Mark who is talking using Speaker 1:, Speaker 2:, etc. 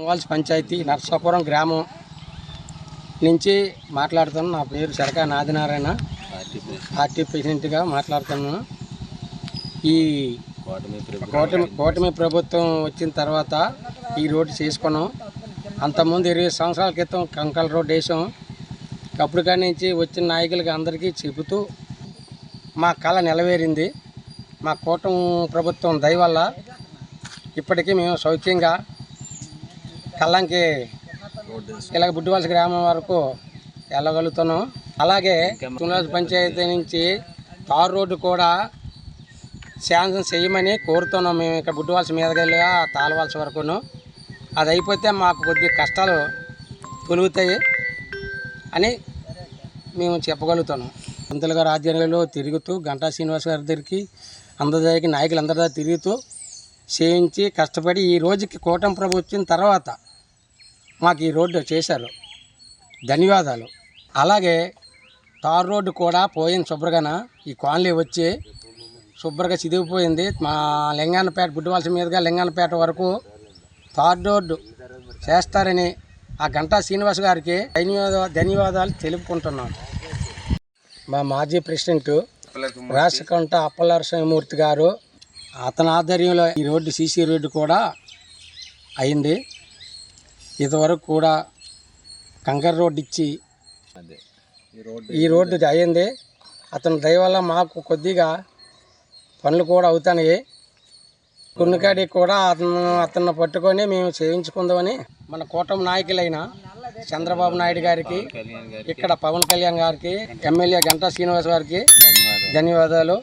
Speaker 1: దువ్వాల్స్ పంచాయతీ నర్సాపురం గ్రామం నుంచి మాట్లాడుతున్నాను నా పేరు శరకా నాదినారాయణ. పార్టీ ప్రెసిడెంట్గా మాట్లాడుతున్నాను. ఈ కూటమి కూటమి ప్రభుత్వం వచ్చిన తర్వాత ఈ రోడ్డు చేసుకున్నాం. అంతకుముందు ఇరవై సంవత్సరాల క్రితం కంకల రోడ్డు వేసాం. అప్పుడు కాడి నుంచి వచ్చిన నాయకులకి అందరికీ చెబుతూ మా కళ నెలవేరింది. మా కూటమి ప్రభుత్వం దయ వల్ల ఇప్పటికీ మేము సౌఖ్యంగా కళ్ళంకి ఇలాగ బుడ్డివలస గ్రామం వరకు వెళ్ళగలుగుతున్నాం. అలాగే తులాజ్ పంచాయతీ నుంచి తారు రోడ్డు కూడా శాంక్షన్ చేయమని కోరుతున్నాం. మేము ఇక్కడ బుడ్డివలస మీదకి వెళ్ళి తాళవలస వరకును. అది అయిపోతే మాకు కొద్ది కష్టాలు తొలుగుతాయి అని మేము చెప్పగలుగుతున్నాం. పంతులు గారు ఆధ్వర్యంలో తిరుగుతూ గంటా శ్రీనివాస్ గారి దగ్గరికి అందరి నాయకులందరి నాయకులు దగ్గర తిరుగుతూ చేయించి కష్టపడి ఈ రోజుకి కూటమి ప్రభుత్వం వచ్చిన తర్వాత మాకు ఈ రోడ్డు చేశారు. ధన్యవాదాలు. అలాగే తార్ రోడ్డు కూడా పోయింది శుభ్రగాన. ఈ కాలనీ వచ్చి శుభ్రంగా చిదిగిపోయింది. మా లింగానపేట బుడ్డివలస మీదుగా లింగానపేట వరకు తార్ రోడ్డు చేస్తారని ఆ గంటా శ్రీనివాస్ గారికి ధన్యవాదాలు ధన్యవాదాలు తెలుపుకుంటున్నాను. మా మాజీ ప్రెసిడెంట్ రాష్ట్రకంట అప్పలరసింహమూర్తి గారు అతని ఆధ్వర్యంలో ఈ రోడ్డు సీసీ రోడ్డు కూడా అయింది. ఇంతవరకు కూడా కంకర రోడ్డు ఇచ్చి ఈ రోడ్డు అయ్యింది. అతని దయ వల్ల మాకు కొద్దిగా పనులు కూడా అవుతాయి కొన్ని కాడికి కూడా అతను అతన్ని పట్టుకొని మేము చేయించుకుందామని మన కూటమి నాయకులైన చంద్రబాబు నాయుడు గారికి ఇక్కడ పవన్ కళ్యాణ్ గారికి ఎమ్మెల్యే గంటా శ్రీనివాస్ గారికి ధన్యవాదాలు.